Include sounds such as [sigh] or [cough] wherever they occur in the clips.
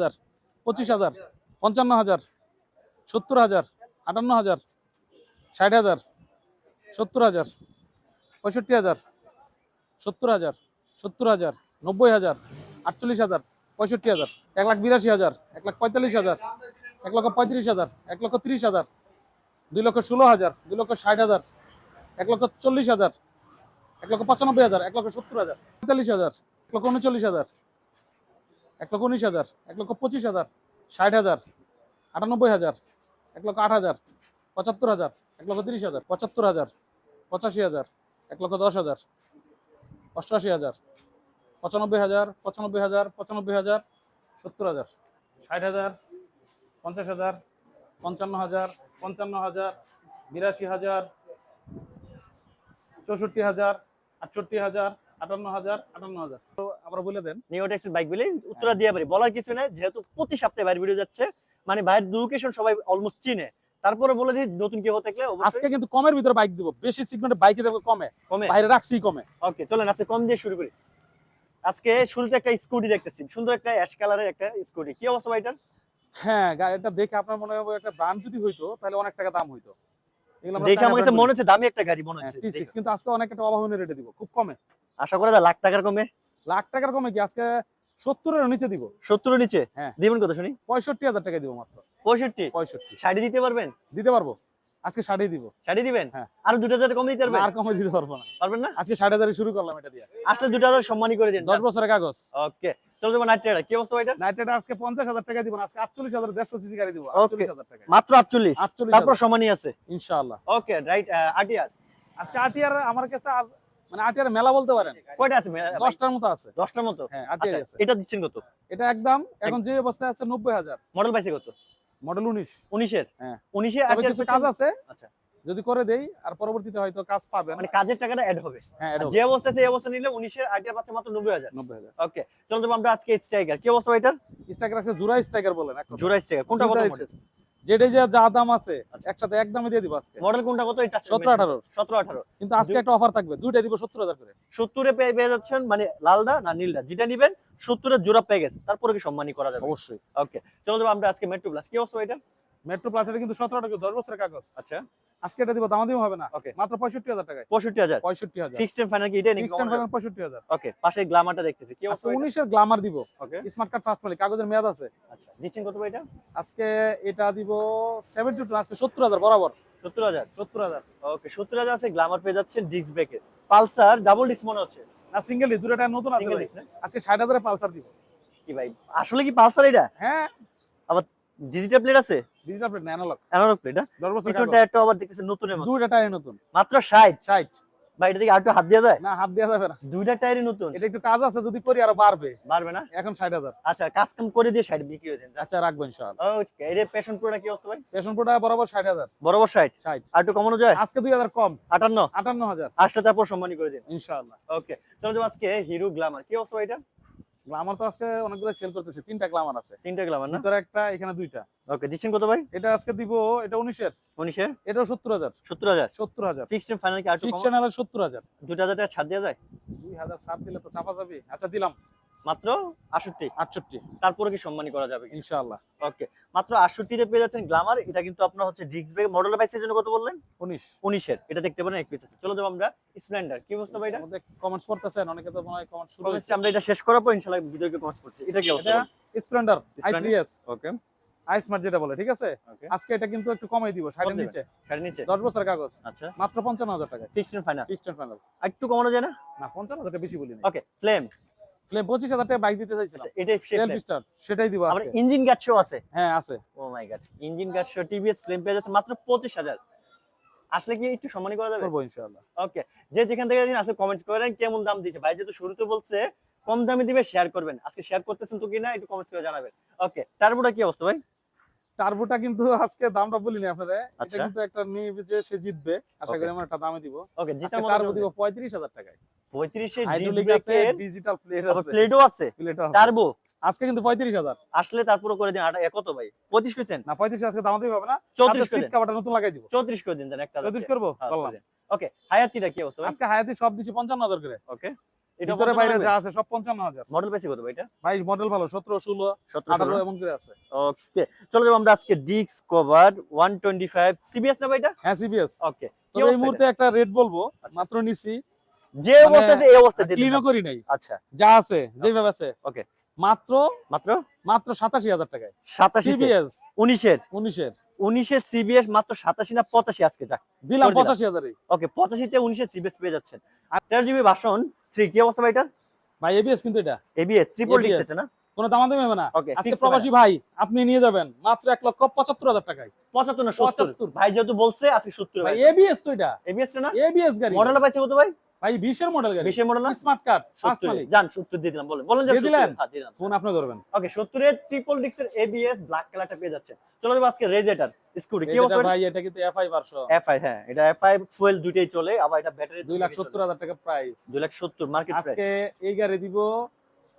হাজার, পঁচিশ হাজার, পঞ্চান্ন হাজার, সত্তর হাজার, আটান্ন হাজার, ষাট হাজার, সত্তর হাজার, পঁয়ষট্টি হাজার, সত্তর হাজার সত্তর হাজার, নব্বই হাজার, আটচল্লিশ হাজার, পঁয়ষট্টি হাজার, এক লাখ বিরাশি হাজার, এক লাখ পঁয়তাল্লিশ হাজার, এক লক্ষ পঁয়ত্রিশ হাজার, এক লক্ষ তিরিশ হাজার, দুই লক্ষ ষোলো হাজার, দুই লক্ষ ষাট হাজার, এক লক্ষ চল্লিশ হাজার, এক লক্ষ পঁচানব্বই হাজার, এক লক্ষ সত্তর হাজার, পঁয়তাল্লিশ হাজার, এক লক্ষ উনচল্লিশ হাজার এক লক্ষ উনিশ হাজার, এক লক্ষ পঁচিশ হাজার, ষাট হাজার, আটানব্বই হাজার, এক লক্ষ আট হাজার, পঁচাত্তর হাজার, এক লক্ষ তিরিশ হাজার, পঁচাত্তর হাজার, পঁচাশি হাজার, এক লক্ষ দশ হাজার, অষ্টআশি হাজার, পঁচানব্বই হাজার পঁচানব্বই হাজার পঁচানব্বই হাজার, সত্তর হাজার, ষাট হাজার, পঞ্চাশ হাজার, পঞ্চান্ন হাজার পঞ্চান্ন হাজার, বিরাশি হাজার, চৌষট্টি হাজার, আটষট্টি হাজার আটান্ন হাজার আটান্ন হাজার। তো আমরা বলে দেন। নিওটেক্সের বাইক বলে উত্তরা দিয়ে পারি। বলার কিছু নেই যেহেতু প্রতি সপ্তাহে বাইরের ভিডিও যাচ্ছে মানে বাইরের লোকেশন সবাই অলমোস্ট চিনে। তারপরে বলে দিই নতুন কেউ থাকলে আজকে কিন্তু কমের ভিতরে বাইক দিব। বেশি সিগমেন্টে বাইকে দেবো কমে। কমে? বাইরে রাখছি কমে। ওকে চলেন আজকে কম দিয়ে শুরু করি। আজকে শুরুতে একটা স্কুটি দেখতেছি। সুন্দর একটা অ্যাশ কালারের একটা স্কুটি কি অবস্থা হ্যাঁ গাড়িটা দেখে আপনার মনে হবে একটা ব্র্যান্ড যদি হইতো তাহলে অনেক টাকা দাম হইতো। এগুলো দেখে আমার কাছে মনে হচ্ছে দামি একটা গাড়ি মনে হ্যাঁ, হচ্ছে। কিন্তু আজকে অনেক একটা অভাবনীয় রেটে দিব। খুব কমে। আশা করা যায় লাখ টাকার কমে? লাখ টাকার কমে কি? আজকে সত্তরের নিচে দিব। সত্তর নিচে? হ্যাঁ। দিবেন কত শুনি? পঁয়ষট্টি হাজার টাকা দিব মাত্র। পঁয়ষট্টি? পঁয়ষট্টি। শাড়ি দিতে পারবেন? দিতে পারব। আজকে ষাটই দিব। শাড়ি দিবেন? হ্যাঁ। আরও দুটো হাজার কমে দিতে পারবেন? আর কমে দিতে পারব না। পারবেন না? আজকে ষাট হাজারই শুরু করলাম এটা দিয়ে। আসলে দুটো হাজার সম্মানই করে দিন। দশ বছরের কাগজ। ওকে। চলো যাব নাইট রাইডার। কি অবস্থা নাইট রাইডার আজকে পঞ্চাশ হাজার টাকা দিব আজকে আটচল্লিশ হাজার দেড়শো সিসি গাড়ি দিব। আটচল্লিশ হাজার টাকা মাত্র আটচল্লিশ? আটচল্লিশ তারপর সমানই আছে? ইনশাআল্লাহ। ওকে রাইট আটিয়ার। আজকে আটিয়ার আমার কাছে মানে আটিয়ার মেলা বলতে পারেন। কয়টা আছে দশটার মতো আছে। দশটার মতো? হ্যাঁ আচ্ছা আছে। এটা দিচ্ছেন কত? এটা একদম এখন যে অবস্থায় আছে নব্বই হাজার। মডেল পাইছে কত? মডেল উনিশ। উনিশের? হ্যাঁ। উনিশে কাজ আছে। আচ্ছা। যদি করে দেই আর পরবর্তীতে হয়তো কাজ পাবেন। মানে কাজের টাকাটা অ্যাড হবে। হ্যাঁ যে অবস্থা সেই অবস্থা নিলে উনিশের আইটিআর পাচ্ছে মাত্র নব্বই হাজার। নব্বই হাজার। ওকে চলো যাব আমরা আজকে স্ট্রাইকার কি অবস্থা এটার? স্ট্রাইকার আছে জুরা স্ট্রাইকার বলেন কথায়। স্ট্রাইকার কোনটা কত মডেল? যেটাই যে যা দাম আছে। একসাথে একদমে দিয়ে দিব আজকে। মডেল কোনটা কত? এটা সতেরো আঠারো। সতেরো আঠারো। কিন্তু আজকে একটা অফার থাকবে দুইটা দিব করে। পেয়ে পেয়ে যাচ্ছেন মানে না যেটা নিবেন সত্তরের জোড়া পেয়ে গেছে। তারপরে কি সম্মানী করা যাবে? অবশ্যই। ওকে চলো যাব আমরা আজকে মেট্রো প্লাস কি অবস্থা এটা? মেট্রো প্লাস এটা কিন্তু সতেরো টাকা দশ বছরের কাগজ। আচ্ছা। আজকে এটা দিব দাম দিব হবে না। ওকে মাত্র পঁয়ষট্টি হাজার টাকায়। পঁয়ষট্টি হাজার। পঁয়ষট্টি হাজার। ফিক্সড ফাইনাল কি? নাকি ফিক্সড ফাইনাল পঁয়ষট্টি হাজার। ওকে পাশে গ্লামারটা দেখতেছি। কি অবস্থা এটা? উনিশের গ্লামার দিব। ওকে স্মার্ট কার্ড মালিক কাগজের মেয়াদ আছে। আচ্ছা দিচ্ছেন কত এটা? আজকে এটা দিব সেভেন্টি টু আজকে সত্তর হাজার বরাবর। সত্তর হাজার? সত্তর হাজার। ওকে সত্তর হাজার আছে গ্লামার পেয়ে যাচ্ছেন ডিস্ক ব্রেকে পালসার ডাবল ডিস্ক মনে হচ্ছে? না সিঙ্গেল দুটো টায়ার নতুন আছে আজকে ষাট হাজারে পালসার দিব। কি ভাই আসলে কি পালসার এটা? হ্যাঁ। ডিজিটাল প্লেট আছে? ডিজিটাল প্লেট না অ্যানালগ অ্যানালগ প্লেট না? দশ বছর পিছন টায়ারটা আবার দেখতেছেন নতুনের মতো। দুইটা টায়ার নতুন। মাত্র 60 ষাট। ভাই এটা থেকে আর একটু হাত দেওয়া যায়? না হাত দেওয়া যাবে না। দুইটা টায়ারই নতুন। এটা একটু কাজ আছে যদি করি আরও বাড়বে। পারবে না? এখন ষাট হাজার। আচ্ছা কাজ কাম করে দিয়ে 60 বিক্রি হয়ে যান আচ্ছা রাখব ইনশাআল্লাহ। ওকে এর পেশন প্রোটা কি অবস্থা ভাই? পেশন প্রোটা বরাবর ষাট হাজার। বরাবর 60 ষাট। আর একটু কমানো যায়? আজকে দুই হাজার কম। 58 আটান্ন হাজার। আটটা তারপর সম্মানী করে দিন। ইনশাআল্লাহ। ওকে চলো যাব আজকে হিরো গ্ল্যামার কি অবস্থা এটা? গ্লামার তো আজকে অনেকগুলো সেল করতেছে তিনটা গ্লামার আছে। তিনটা গ্লামার না? ভিতরে একটা এখানে দুইটা। ওকে দিচ্ছেন কত ভাই? এটা আজকে দিব এটা উনিশের। উনিশের? এটা সত্তর হাজার। সত্তর হাজার? সত্তর হাজার। ফিক্সড ফাইনাল কি আর ফিক্সড ফাইনাল ফিকশন হলে সত্তর হাজার। দুটো হাজার টাকা ছাড় দেওয়া যায়? দুই হাজার সাত দিলে তো চাপা যাবে। আচ্ছা দিলাম। মাত্র আটষট্টি। আটষট্টি। তারপরে কি সম্মানী করা যাবে ইনশাআল্লাহ। ওকে মাত্র আটষট্টিতে পেয়ে যাচ্ছেন গ্লামার এটা কিন্তু আপনার হচ্ছে ব্রেক মডেল পাইছে জন্য কত বললেন? উনিশ। উনিশের এটা দেখতে পারেন এক পিস আছে। চলো যাব আমরা স্প্লেন্ডার কি এটা আমাদের কমেন্টস পড়তেছেন অনেকে তো মনে হয় শুরু কমেন্টস আমরা এটা শেষ করার পর ইনশাআল্লাহ ভিডিওকে কমেন্টস করছি। এটা কি অবস্থা? Splendor okay. যেটা বলে ঠিক আছে? আজকে এটা কিন্তু একটু কমাই দিব? নিচে। বছর কাগজ। আচ্ছা। মাত্র পঞ্চান্ন হাজার টাকা ফিক্সড ফাইনাল ফিক্সড ফাইনাল একটু কমানো যায় না? না পঞ্চান্ন হাজার টাকা বেশি বলি না ওকে ফ্লেম পঁচিশ হাজার টাকা বাইক দিতে চাইছিলাম। আচ্ছা এটাই সেলফ স্টার সেটাই দিব আমরা ইঞ্জিন গার্ড শো আছে? হ্যাঁ আছে। ও my god engine guard show TVS flame পেয়ে যাচ্ছে মাত্র পঁচিশ হাজার। আসলে কি একটু সম্মানী করা যাবে? করব ইনশাআল্লাহ। ওকে যে যেখান থেকে দিন আসলে কমেন্টস করেন কেমন দাম ভাই যেহেতু শুরুতে বলছে কম দামে দিবে শেয়ার করবেন। আজকে শেয়ার করতেছেন তো কিনা একটু কমেন্টস করে জানাবেন। ওকে টার্বোটা কি অবস্থা ভাই? টার্বোটা কিন্তু আজকে দামটা বলিনি আপনারা। এটা আচ্ছা। কিন্তু একটা নিয়ে যে সে জিতবে আশা করি আমরা একটা দামে দিব। ওকে জিতার মতো টার্বো দিব পঁয়ত্রিশ হাজার টাকায়। ডিজিটাল প্লেট আছে প্লেটও আছে। টার্বো আজকে কিন্তু পঁয়ত্রিশ হাজার। আসলে তারপরে করে দিন কত ভাই? পঁচিশ করেছেন না পঁয়ত্রিশ আজকে দাম দিতে হবে না। চৌত্রিশ করে সিট দিন নতুন লাগাই দিব। চৌত্রিশ করে দিন দেন একটা করব? হ্যাঁ, ওকে হায়াতিটা কি অবস্থা আজকে হায়াতি সব দিছি পঞ্চান্ন হাজার করে। ওকে। এটা ভিতরে বাইরে যা আছে সব পঞ্চান্ন হাজার। মডেল পাইছে কত ভাই এটা? ভাই মডেল ভালো সতেরো ষোলো সতেরো আঠারো এমন করে আছে। ওকে চলো যাব আমরা আজকে ডিক্স cover one twenty five CBS না ভাই এটা? হ্যাঁ সিবিএস ওকে তবে এই মুহূর্তে একটা রেট বলব আচ্ছা। মাত্র নিচ্ছি। যে মানে অবস্থা আছে এই অবস্থা ক্লিনও করি নাই। আচ্ছা। যা আছে যেভাবে আছে। Okay. মাত্র মাত্র? মাত্র সাতাশি হাজার টাকায়। সাতাশি সিবিএস উনিশের। উনিশের। উনিশের সিবিএস মাত্র সাতাশি না পঁচাশি আজকে? যাক দিলাম। পঁচাশি হাজারই। ওকে পঁচাশিতে উনিশের সিবিএস পেয়ে যাচ্ছেন। আর তেরো জিবি ভাষণ থ্রি কি অবস্থা ভাই এটার? ভাই এবিএস কিন্তু এটা। এবিএস ট্রিপল ডিক্স আছে না? কোনো দামাদামি হবে না। ওকে আজকে প্রবাসী ভাই আপনি নিয়ে যাবেন মাত্র এক লক্ষ পঁচাত্তর হাজার টাকায়। পঁচাত্তর না সত্তর। ভাই যেহেতু বলছে আজকে সত্তর ভাই এবিএস তো এটা। এবিএস না? এবিএস গাড়ি। মডেল পাইছে কত ভাই? ভাই বিশের মডেল গাড়ি। বিশের মডেল না? স্মার্ট কার্ড জান সত্তর দিয়ে দিলাম বলেন। বলেন যে দিয়ে দিলেন? হ্যাঁ দিয়ে দিলাম। ফোন আপনি ধরবেন। ওকে সত্তরের ট্রিপল ডিক্সের এবিএস ব্ল্যাক কালারটা পেয়ে যাচ্ছে। চলো যাব আজকে রেজেটার স্কুটি কি অফার ভাই এটা কিন্তু এফআই ভার্সন এফআই হ্যাঁ এটা এফআই ফুয়েল দুটেই চলে আবার এটা ব্যাটারি দুই লাখ সত্তর হাজার টাকা প্রাইস দুই লাখ সত্তর মার্কেট প্রাইস আজকে এই গাড়ি দিব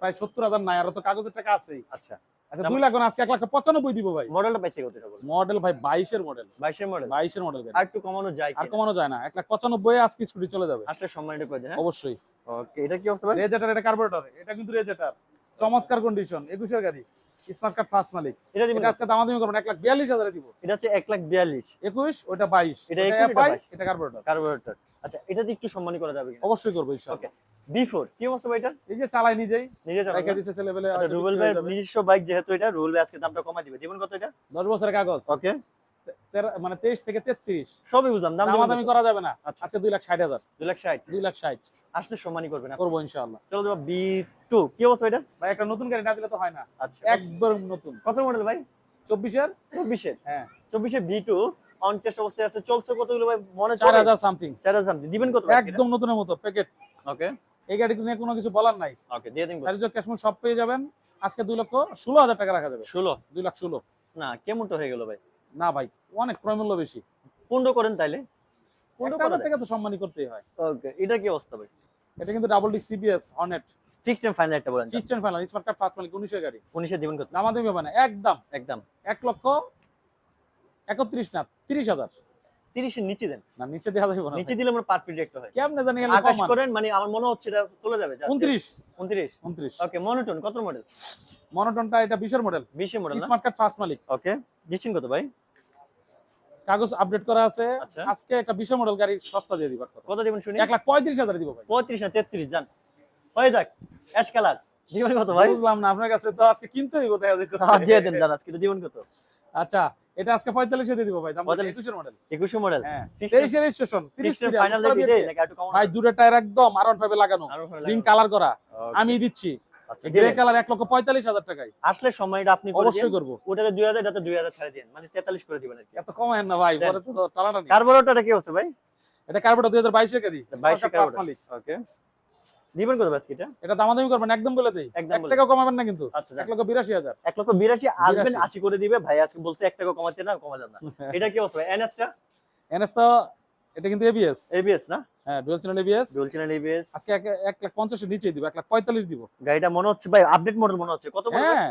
প্রায় সত্তর হাজার নাই আর তো কাগজের টাকা আছেই। আচ্ছা। আচ্ছা দুই লাখ আজকে এক লাখ পঁচানব্বই দিব ভাই। মডেলটা পাইছে কত মডেল ভাই বাইশের মডেল। বাইশের মডেল? বাইশের মডেল আর একটু কমানো যায় আর কমানো যায় না এক লাখ পঁচানব্বই আজকে স্কুটি চলে যাবে। আসলে সম্মানিত দেন অবশ্যই। ওকে এটা কি অবস্থা রেজেটার এটা কার্বোরেটর এটা কিন্তু রেজেটার চমৎকার কন্ডিশন একুশের গাড়ি। স্মার্ট কার্ড ফার্স্ট মালিক। এটা দিবেন আজকে দামাদামি করবেন এক লাখ বিয়াল্লিশ হাজারে দিব। এটা হচ্ছে এক লাখ বিয়াল্লিশ। একুশ ওটা বাইশ। এটা 21, এটা এফআই 22 কার্বোরেটর কার্বোরেটর আচ্ছা এটা দিয়ে একটু সম্মানী করা যাবে অবশ্যই করব ইনশাআল্লাহ। কি অবস্থা ভাই এটা? এই যে চালাই নিজেই। নিজে চালান রেখে দিছে ছেলেবেলে আচ্ছা রুবেল ভাই নিজস্ব বাইক যেহেতু এটা রুবেল ভাই আজকে দামটা দিবে। কত এটা? বছরের কাগজ। ওকে। মানে তেইশ থেকে তেত্রিশ। সবই বুঝলাম দাম দামাদামি করা যাবে না। আচ্ছা। আজকে লাখ হাজার। লাখ আসলে। করব ইনশাআল্লাহ। চলো যাব বি টু কি অবস্থা এটা? ভাই একটা নতুন গাড়ি না দিলে তো হয় না। আচ্ছা। নতুন। কত মডেল ভাই? চব্বিশের? চব্বিশের? হ্যাঁ। চব্বিশে বি টু অন টেস্ট অবস্থায় আছে। চলছে কতগুলো ভাই? মনে চার হাজার সামথিং চার হাজার something। দিবেন কত একদম নতুনের মতো প্যাকেট ওকে। এই গাড়ি নিয়ে কোনো কিছু বলার নাই। ওকে দিয়ে দিন সব পেয়ে যাবেন। আজকে দুই লক্ষ ষোলো হাজার টাকা রাখা যাবে। ষোলো? দুই লাখ ষোলো। না কেমনটা হয়ে গেল ভাই? না ভাই অনেক ক্রয় মূল্য বেশি। পনেরো করেন তাইলে? পনেরো একটা করা হাজার টাকা তো সম্মানই করতেই হয়। ওকে এটা কি অবস্থা ভাই? এটা কিন্তু ডাবল ডি সিবিএস অনেট ফিক্সড এন্ড ফাইনাল একটা বলেন fixed and final smart card first মালিক উনিশের গাড়ি। উনিশে দিবেন কত? দামাদামি হবে না একদম। একদম। এক লক্ষ একত্রিশ না তিরিশ হাজার। তিরিশের নিচে দেন। না নিচে দেওয়া যাবে না নিচে দিলে আমার পারফেক্ট একটা হয়। কেমনে জানি আকাশ করেন মানে আমার মনে হচ্ছে এটা চলে যাবে উনত্রিশ। উনত্রিশ। উনত্রিশ। ওকে মনোটন কত মডেল মনোটনটা এটা বিশের মডেল বিশে মডেল স্মার্ট কার্ড ফার্স্ট মালিক। ওকে কত ভাই? কাগজ আপডেট করা আছে। আচ্ছা। আজকে একটা বিশের মডেল গাড়ি সস্তা দিয়ে কথা। কত দিবেন শুনি? এক লাখ পঁয়ত্রিশ হাজার দিব ভাই। পঁয়ত্রিশ না তেত্রিশ যান হয়ে যাক অ্যাশ কালার দিবেন কত ভাই? বুঝলাম না আপনার কাছে তো আজকে কিনতে দেখা হ্যাঁ, দিয়ে দেন জান আজকে দিবেন কত? আচ্ছা এটা আজকে পঁয়তাল্লিশে দিয়ে দিব ভাই দাম 45 একুশের মডেল একুশে মডেল হ্যাঁ তেইশে রেজিস্ট্রেশন তিরিশ ফিক্সড ফাইনাল রেডি দেই একটু কম ভাই দূরে টায়ার একদম আর ওয়ান ফাইভে লাগানো। রিং কালার করা। আমি দিচ্ছি। গ্রে কালার এক লক্ষ পঁয়তাল্লিশ হাজার টাকায়। আসলে সময়টা আপনি অবশ্যই করব। ওটাকে দুই হাজার এটাতে দুই হাজার ছাড়ে দিন। মানে তেতাল্লিশ করে দিবেন এত কমায় না ভাই। পরে তো টানাটা নেই কার্বোরেটরটা কি হচ্ছে ভাই? এটা কার্বোটা দুই হাজার বাইশের গাড়ি। বাইশে সরকার কার্বোরেটর ওকে দিবেন কত এটা এটা দামাদামি করবেন একদম বলে দেই। একদম এক বলে কমাবেন না কিন্তু। আচ্ছা লক্ষ বিরাশি হাজার। এক লক্ষ বিরাশি আসবেন 82 আশি করে দিবে। ভাই আজকে বলছে এক টাকা কমাতে না কমা যাবে না। [laughs] এটা কি অবস্থা? এনএসটা? এনএসটা এটা কিন্তু এবিএস এবিএস না? হ্যাঁ dual channel ABS dual channel ABS আজকে এক এক লাখ নিচে দিব লাখ পঁয়তাল্লিশ দিব। গাড়িটা মনে হচ্ছে ভাই আপডেট মডেল মনে হচ্ছে। কত হ্যাঁ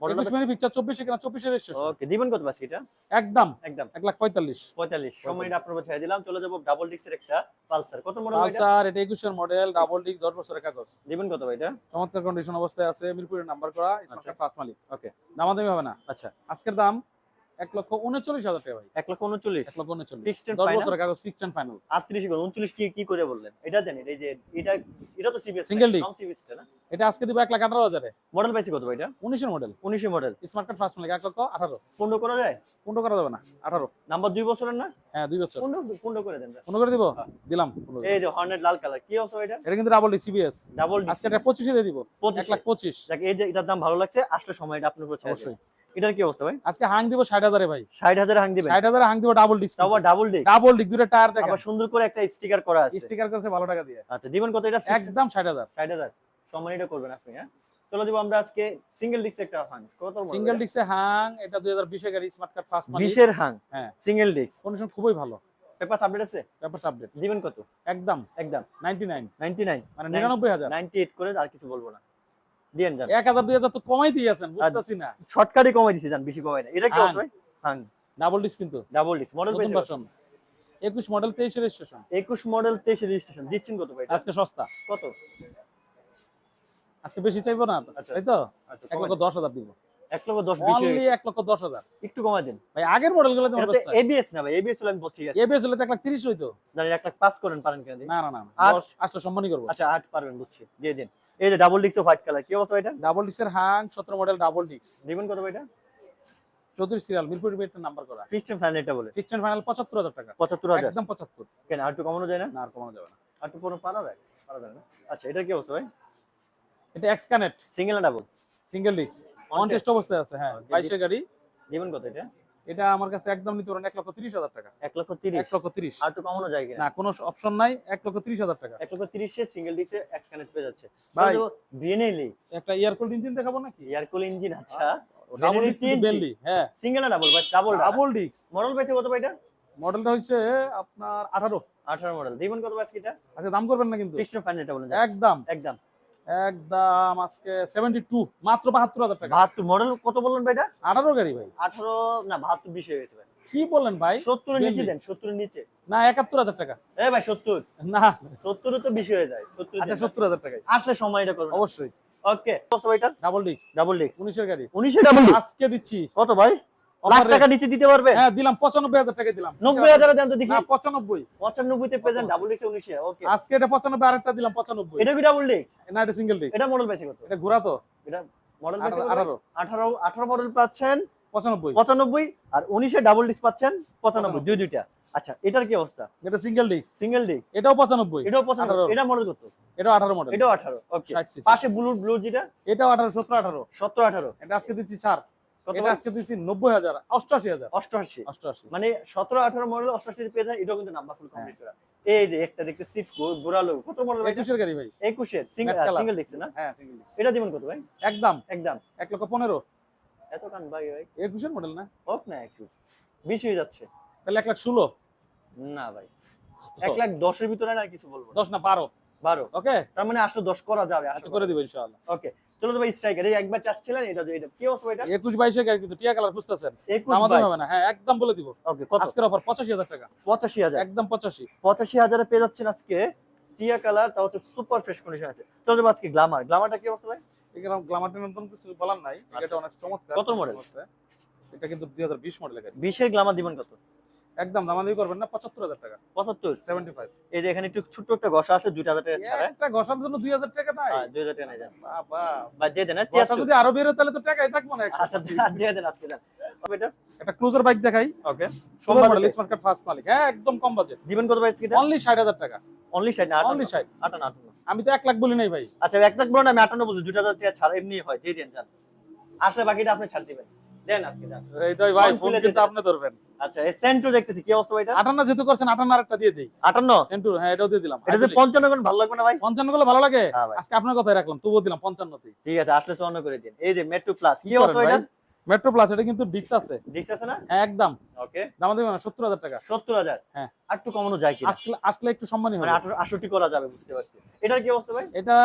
একুশ মিনিট পিকচার চব্বিশে কিনা চব্বিশের রেজিস্ট্রেশন ওকে দিবেন কত বাস এটা? একদম। একদম। এক লাখ পঁয়তাল্লিশ। পঁয়তাল্লিশ। সময়টা আপনার ছেড়ে দিলাম চলে যাব ডাবল ডিক্সের একটা পালসার। কত মডেল পালসার এটা একুশের মডেল ডাবল ডিক দশ বছরের কাগজ। দিবেন কত ভাই এটা? চমৎকার কন্ডিশন অবস্থায় আছে মিরপুরের নাম্বার করা আচ্ছা। ফার্স্ট মালিক। ওকে দামাদামি হবে না। আচ্ছা। আজকের দাম এক লক্ষ উনচল্লিশ হাজার টাকা ভাই। এক লক্ষ উনচল্লিশ। এক লক্ষ উনচল্লিশ। ফিক্সড দশ বছরের কাগজ ফিক্সড এন্ড ফাইনাল আটত্রিশ করে উনচল্লিশ কি কি করে বললেন? এটা দেন এই যে এটা এটা তো সিবিএস না? এটা আজকে দিব এক লাখ আঠারো হাজারে। মডেল পাইছি কত ভাই এটা? উনিশের model model smart card first মালিক এক লক্ষ আঠারো। পনেরো করা যায়? পনেরো করা যাবে না আঠারো। নাম্বার দুই বছরের না? হ্যাঁ দুই বছর। পনেরো পনেরো করে দেন পনেরো করে দিব? হ্যাঁ। দিলাম এই যে হর্নেট লাল কালার কি অবস্থা এটা? এটা কিন্তু ডাবল সিবিএস ডাবল আজকে এটা পঁচিশে দিয়ে দিব। এক লাখ পঁচিশ। এই যে এটার দাম ভালো লাগছে আসলে সময়টা আপনার উপর অবশ্যই। এটার কি অবস্থা ভাই? আজকে হাং দিব ষাট হাজারে ভাই। ষাট হাজার হাং দিবেন? ষাট হাজারে হাং দিব ডাবল ডিস্ক আবার ডাবল ডিক ডাবল ডিক দুটো টায়ার দেখেন। আবার সুন্দর করে একটা স্টিকার করা আছে। স্টিকার করেছে ভালো টাকা দিয়ে। আচ্ছা দিবেন কত? এটা একদম ষাট হাজার। ষাট হাজার। সম্মানিত করবেন আপনি হ্যাঁ? চলো দিব আমরা আজকে সিঙ্গেল ডিক্স একটা হাং কত সিঙ্গেল ডিস্কে হাং এটা দুই হাজার বিশে গাড়ি স্মার্ট কার্ড ফার্স্ট মালিক বিশের হাং হ্যাঁ। সিঙ্গেল ডিক্স কন্ডিশন খুবই ভালো। পেপার আপডেট আছে? ব্যাপার আপডেট দিবেন কত? একদম। একদম। নাইনটি নাইন নাইনটি নাইন মানে নিরানব্বই হাজার। নাইনটি এইট করে আর কিছু বলব না। দিয়েন যান। 1000 2000 তো কমাই দিয়েছেন বুঝতাছি না। শর্টকাটই কমাই দিছি যান বেশি কমাই না। এটা কি হাং। অবস্থা ভাই হাং ডাবল ডিস্ক কিন্তু। ডাবল ডিস মডেল পেয়েছেন পেয়েছে ভার্সন একুশ মডেল তেইশ রেজিস্ট্রেশন একুশ মডেল তেইশ রেজিস্ট্রেশন দিচ্ছেন কত ভাই আজকে সস্তা। কত? আজকে বেশি চাইব না। আচ্ছা। তাই তো? আচ্ছা এক লক্ষ দশ হাজার দিব। এক লক্ষ দশ বিশ অনলি এক লক্ষ দশ হাজার। একটু কমাই দিন। ভাই আগের মডেলগুলো এবিএস না ভাই এবিএস হলে আমি বলছি এবিএস হলে তো এক লাখ তিরিশ হইতো। জানি এক লাখ পাস করেন পারেন কেন? না না না দশ আসলে সম্মানই করব। আচ্ছা আট পারবেন বুঝছি। দিয়ে দিন। এই যে ডাবল ডিক্স হোয়াইট কালার কি অবস্থা এটা ডাবল ডিক্সের হাং সতেরো মডেল ডাবল ডিক্স দিবেন কত এটা চৌত্রিশ সিরিয়াল মিরপুর নাম্বার করা। ফিক্সড ফাইনাল এটা বলে। ফিক্সড ফাইনাল পঁচাত্তর হাজার টাকা। পঁচাত্তর হাজার? একদম পঁচাত্তর। কেন আর একটু কমানো যায় না? আর কমানো যাবে না। আর একটু কোনো পারা যায়? পারা যায় না। আচ্ছা এটা কি অবস্থা ভাই? এটা X connect single double single disc on test অবস্থায় আছে হ্যাঁ বাইশের গাড়ি। দিবেন কত এটা? এটা আমার কাছে একদম নিতে পারেন এক লক্ষ তিরিশ হাজার টাকা। এক লক্ষ তিরিশ? এক লক্ষ তিরিশ। আর একটু কমানো যায় না কোনো অপশন নাই এক লক্ষ তিরিশ হাজার টাকা। এক লক্ষ তিরিশে সিঙ্গেল ডিক্সে এক্স কানেক্ট পেয়ে যাচ্ছে। ভাই। বিএনএলি একটা এয়ারকুল ইঞ্জিন দেখাবো নাকি? এয়ারকুল ইঞ্জিন আচ্ছা। ডাবল বেললি হ্যাঁ। সিঙ্গেল ডাবল ভাই? ডাবল ডাবল ডিস্ক মডেল পেয়েছে কত ভাই এটা মডেলটা হচ্ছে আপনার আঠারো। আঠারো মডেল দিবেন কত ভাই আজকে এটা আচ্ছা দাম করবেন না কিন্তু? ফিক্সড ফাইনাল এটা বলেন একদম। একদম। একদম আজকে সেভেন্টি টু মাত্র বাহাত্তর হাজার টাকা। বাহাত্তর মডেল কত বললেন ভাই এটা? আঠারো গাড়ি ভাই। আঠারো না বাহাত্তর বিশ হয়ে গেছে ভাই। কি বললেন ভাই? সত্তরের নিচে Benelli। দেন সত্তরের নিচে। না একাত্তর হাজার টাকা। এ ভাই সত্তর। না। সত্তরে তো বেশি হয়ে যায় সত্তর আচ্ছা সত্তর হাজার টাকায়। আসলে সময়টা করুন অবশ্যই। ওকে কত ভাই এটা? ডাবল ডিস্ক ডাবল ডিস্ক উনিশের গাড়ি। উনিশে ডাবল আজকে দিচ্ছি। কত ভাই? লাখ টাকা নিচে দিতে পারবে? হ্যাঁ দিলাম পঁচানব্বই হাজার টাকা দিলাম। নব্বই হাজার দেন তো দেখি। না পঁচানব্বই। পঁচানব্বইতে প্রেজেন্ট ডাবল ডিস্ক উনিশে ওকে আজকে এটা পঁচানব্বই আরেকটা দিলাম পঁচানব্বই। এটা কি ডাবল ডিস্ক না এটা সিঙ্গেল ডিস্ক এটা মডেল পাইছে কত? এটা ঘোরা তো। এটা মডেল পাইছে কত? আঠারো। আঠারো আঠারো মডেল পাচ্ছেন পঁচানব্বই। পঁচানব্বই আর উনিশে ডাবল ডিস্ক পাচ্ছেন পঁচানব্বই দুই দুইটা। আচ্ছা এটার কি অবস্থা? এটা সিঙ্গেল ডিস্ক সিঙ্গেল ডিস্ক এটাও পঁচানব্বই। এটাও পঁচানব্বই। আঠারো। এটা মডেল কত? এটাও আঠারো মডেল এটাও আঠারো ওকে পাশে ব্লু ব্লু যেটা? এটাও আঠারো সতেরো আঠারো। সতেরো আঠারো। এটা আজকে দিচ্ছি ছাড়। মানে সতেরো আঠারো মডেল অষ্টআশি পেয়ে যায় এটাও কিন্তু নাম্বার ফুল কমপ্লিট করা। এই যে একটা দেখতে সিট গোড়ালো কত মডেল ভাই? একুশের গাড়ি ভাই। একুশের সিঙ্গেল সিঙ্গেল দেখছে না? হ্যাঁ সিঙ্গেল এটা দিবেন কত ভাই? একদম। একদম। এক লক্ষ পনেরো। এত কান ভাই ভাই। একুশের মডেল না? হোক না একটু বেশি হয়ে যাচ্ছে। তাহলে এক লাখ ষোলো। না ভাই। এক লাখ দশের ভিতরে না কিছু বলব না। দশ না বারো। বারো। ওকে তার মানে আসলে দশ করা যাবে আচ্ছা করে দিবো ইনশাআল্লাহ। ওকে চলো তো ভাই স্ট্রাইকার এই একবার চাচ্ছিলেন এটা যে এটা কি অবস্থা এটা? একুশ বাইশের গাড়ি কিন্তু টিয়া কালার খুঁজতেছেন। আমাদের হবে না হ্যাঁ একদম বলে দিব। ওকে কত? আজকের অফার পঁচাশি হাজার টাকা। পঁচাশি হাজার। একদম পঁচাশি। পঁচাশি হাজারে পেয়ে যাচ্ছেন আজকে টিয়া কালার তা হচ্ছে সুপার ফ্রেশ কন্ডিশন আছে। চলো তো আজকে গ্লামার গ্লামারটা কি অবস্থা ভাই? এখানে গ্লামারটা নতুন কিছু বলার নাই এটা অনেক চমৎকার কত? চমৎকার। এটা কিন্তু দুই হাজার বিশ মডেলের গাড়ি। বিশের গ্লামার দিবেন কত? একদম দামাদামি করবেন না পঁচাত্তর হাজার টাকা। পঁচাত্তর? সেভেন্টি ফাইভ এই যে এখানে একটু ছোট্ট একটা ঘষা আছে দুইটা হাজার টাকা ছাড়া। একটা ঘষার জন্য দুই হাজার টাকা নাই। হ্যাঁ, দুই হাজার টাকা নিয়ে যান। বাবা। বা দিয়ে দেন হ্যাঁ, ঘষা 73 যদি আরও বেরো তাহলে তো টাকাই থাকব না আচ্ছা দিয়ে- দেন আজকে যান। একটা ক্লোজার বাইক দেখাই। ওকে। ষোলো মডেল স্মার্ট কার্ড ফার্স্ট মালিক। হ্যাঁ একদম কম বাজেট দিবেন কত এটা অনলি ষাট হাজার টাকা। অনলি ষাট না অনলি ষাট। আটান্ন আটান্ন। আমি তো এক লাখ বলি নাই ভাই। আচ্ছা এক লাখ বলো না আমি আটান্ন বলছি দুই হাজার টাকা ছাড়া এমনি হয়। দিয়ে দেন যান। আসলে বাকিটা আপনি ছাড় দিবেন। দেন আজকে এই তো ভাই ফোন কিন্তু আপনি ধরবেন। আচ্ছা এই সেন্টু দেখতেছি কি অবস্থা এটা আটান্ন যেহেতু করছেন আটান্ন আরেকটা দিয়ে দিই। আটান্ন? সেন্টু হ্যাঁ এটাও দিয়ে দিলাম। এটা যে পঞ্চান্ন কোন ভালো লাগবে না ভাই? পঞ্চান্নগুলো ভালো লাগে? হ্যাঁ আজকে আপনার কথাই রাখলাম তবুও দিলাম পঞ্চান্নতেই। ঠিক আছে আসলে চুয়ান্ন করে দিন। এই যে মেট্রো প্লাস কি অবস্থা এটা মেট্রো প্লাস এটা কিন্তু ডিক্স আছে। ডিক্স আছে না? হ্যাঁ, একদম। ওকে দাম দেবেন সত্তর হাজার টাকা। সত্তর হাজার? হ্যাঁ। আর একটু কমানো যায় কি আসলে আসলে একটু সম্মানই মানে হবে আঠারো আটষট্টি করা যাবে বুঝতে পারছি। এটার কি অবস্থা ভাই? এটা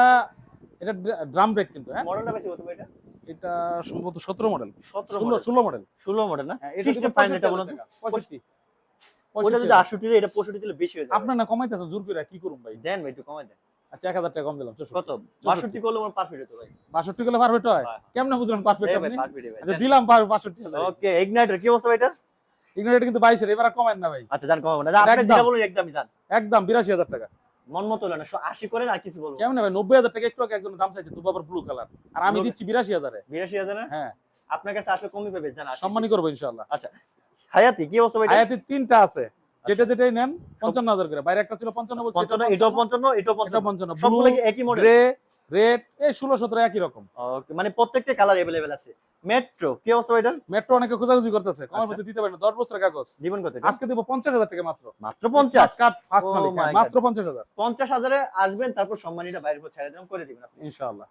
এটা ড্রাম ব্রেক কিন্তু হ্যাঁ? মডেলটা বেশি কত এটা? এটা সম্ভবত সতেরো মডেল সতেরো ষোলো মডেল ষোলো মডেল না? হ্যাঁ, এটা এটা 65 বলুন পঁয়ষট্টি। ওটা যদি আটষট্টি এটা পঁয়ষট্টি দিলে বেশি হয়ে যাবে। আপনার না কমাইতেছেন জোর করে কি করুন ভাই? দেন ভাই একটু কমাই দেন। আচ্ছা এক হাজার টাকা কম দিলাম কত? বাষট্টি করলে আমার পারফেক্ট হতো ভাই। বাষট্টি করলে পারফেক্ট হয়। কেমনে বুঝলেন পারফেক্ট আপনি? আচ্ছা দিলাম বাষট্টি ওকে ইগনাইটার কি অবস্থা ভাই এটা ইগনোরেট কিন্তু বাইশের এবার কমেন না ভাই। আচ্ছা জান কমাবো না আপনি যেটা বলুন একদমই জান একদম বিরাশি হাজার টাকা। মন মতো না সো আশি করে আর কিছু বলব। কেমন হবে নব্বই হাজার টাকা একটু আগে একজন দাম চাইছে দুবার ব্লু কালার আর আমি দিচ্ছি বিরাশি হাজারে। বিরাশি হাজারে? হ্যাঁ। আপনার কাছে আসলে কমই পাবে জানা সম্মানই করব ইনশাল্লাহ আচ্ছা হায়াতি কি অবস্থা ভাই হায়াতি তিনটা আছে। যেটা যেটাই নেন পঞ্চান্ন হাজার করে। বাইরে একটা ছিল পঞ্চান্ন এটাও পঞ্চান্ন। এটাও পঞ্চান্ন। সবগুলো একই মডেল রেড এই ষোলো সতেরো একই রকম। মানে প্রত্যেকটা কালার এভেলেবেল আছে। মেট্রো কি অবস্থা এটা মেট্রো অনেকে খোঁজাখুঁজি করতেছে আচ্ছা। কমের মধ্যে দিতে পারে না দশ বছরের কাগজ। জীবন কত আজকে দেবো পঞ্চাশ হাজার থেকে মাত্র। মাত্র পঞ্চাশ? কাট ফার্স্ট মালিক মাত্র পঞ্চাশ হাজার। পঞ্চাশ হাজারে আসবেন তারপর ছেড়ে দেবেন করে দিবেন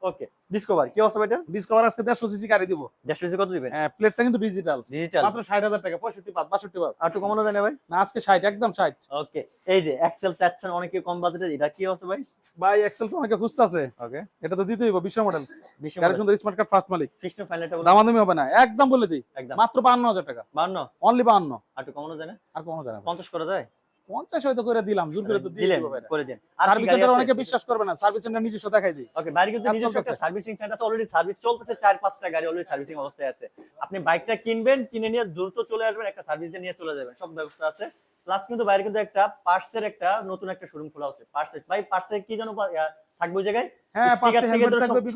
ওকে ডিসকভার কি অবস্থা এটা ডিসকভার আজকে দেড়শো সিসি গাড়ি দিব। দেড়শো সিসি কত দিবেন? হ্যাঁ প্লেটটা কিন্তু ডিজিটাল ডিজিটাল মাত্র ষাট হাজার টাকা পঁয়ষট্টি পাঁচ বাষট্টি পাঁচ আর একটু কমানো যায় ভাই? না আজকে ষাট একদম ষাট। ওকে এই যে এক্সেল চাচ্ছেন অনেকে কম বাজেটে এটা কি অবস্থা ভাই? ভাই এক্সেল তো অনেকে খুঁজতেছে। ওকে এটা তো দিতেই হবে বিশ্ব মডেল বিশ গাড়ি সুন্দর স্মার্ট কার্ড ফার্স্ট মালিক। ফিক্সড ফাইনালটা বলুন। দামাদামি হবে না একদম বলে দিই। একদম। মাত্র বাহান্ন হাজার টাকা। বান্ন অনলি বাহান্ন। আর একটু কমানো যায় না? আর কখনো জানা পঞ্চাশ করা যায়? পঞ্চাশ হয়তো করে দিলাম জোর করে তো দিলেন করে দিন আর সার্ভিস সেন্টার অনেকে বিশ্বাস করবে না সার্ভিস সেন্টার নিজস্ব দেখাই দিই। ওকে বাইরে কিন্তু নিজস্ব একটা সার্ভিসিং সেন্টার আছে অলরেডি সার্ভিস চলতেছে চার পাঁচটা গাড়ি অলরেডি সার্ভিসিং অবস্থায় আছে। আপনি বাইকটা কিনবেন কিনে নিয়ে দ্রুত চলে আসবেন একটা সার্ভিস দিয়ে নিয়ে চলে যাবেন। সব ব্যবস্থা আছে। প্লাস কিন্তু বাইরে কিন্তু একটা পার্টসের একটা নতুন একটা শোরুম খোলা হচ্ছে পার্টসের ভাই পার্টসের কি ইয়া, থাকবে ওই জায়গায়? হ্যাঁ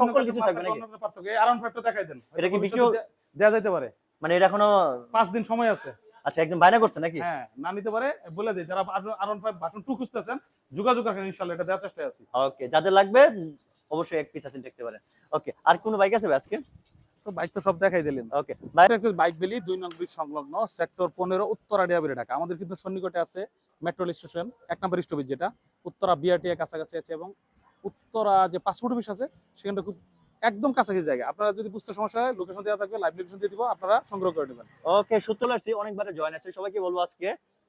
সকল কিছু থাকবে নাকি? আরাউন্ড ফাইভটা দেখাই দেন। এটা কি বিক্রি- ভবিষ্যতে দে- দেয়া যাইতে পারে। মানে এটা এখনও পাঁচ দিন সময় আছে। আচ্ছা একদম বায়না করছে নাকি? হ্যাঁ না নিতে পারে বলে দিই। যারা আরাউন্ড ফাইভ ভাষণ টু খুঁজতেছেন যোগাযোগ রাখেন ইনশাল্লাহ এটা দেওয়ার চেষ্টায় আছি। ওকে যাদের লাগবে অবশ্যই এক পিস আছে দেখতে পারেন। ওকে আর কোনো বাইক আছে আজকে? তো বাইক তো সব দেখাই দিলেন। ওকে বাইরে বাইক বেলি দুই নং ব্রিজ সংলগ্ন সেক্টর পনেরো উত্তরা ডিয়াবিরে ঢাকা আমাদের কিন্তু সন্নিকটে আছে মেট্রো স্টেশন এক নম্বর স্টপেজ যেটা। উত্তরা বিআরটি এর কাছাকাছি আছে এবং উত্তরা যে পাসপোর্ট অফিস আছে সেখানটা খুব একদম কাছাকাছি জায়গা। আপনারা যদি বুঝতে সমস্যা হয় লোকেশন দেওয়া থাকবে লাইভ লোকেশন দিয়ে দিব আপনারা সংগ্রহ করে নেবেন। ওকে সত্তর আসছি অনেকবার জয়েন আছে সবাইকে বলব আজকে।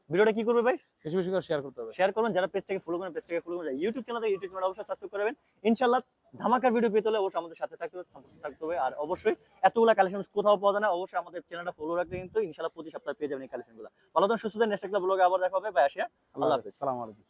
ভিডিওটা কি করবে ভাই? বেশি বেশি করে শেয়ার করতে হবে। শেয়ার করুন যারা পেজটাকে ফলো করেন পেজটাকে ফলো করেন ইউটিউব চ্যানেল ইউটিউব চ্যানেল অবশ্যই সাবস্ক্রাইব করবেন। ইনশাআল্লাহ ধামাকার ভিডিও পেতে হলে অবশ্যই আমাদের সাথে থাকতে হবে থাকতে হবে। আর অবশ্যই এতগুলা কালেকশন কোথাও পাওয়া যায় না অবশ্যই আমাদের চ্যানেলটা ফলো রাখলে কিন্তু ইনশাআল্লাহ প্রতি সপ্তাহে পেয়ে যাবেন এই কালেকশনগুলো ভালো থাকুন সুস্থ থাকুন নেক্সট একটা ব্লগে আবার দেখা হবে। বাই আসিয়া আল্লাহ হাফেজ। সালাম আলাইকুম।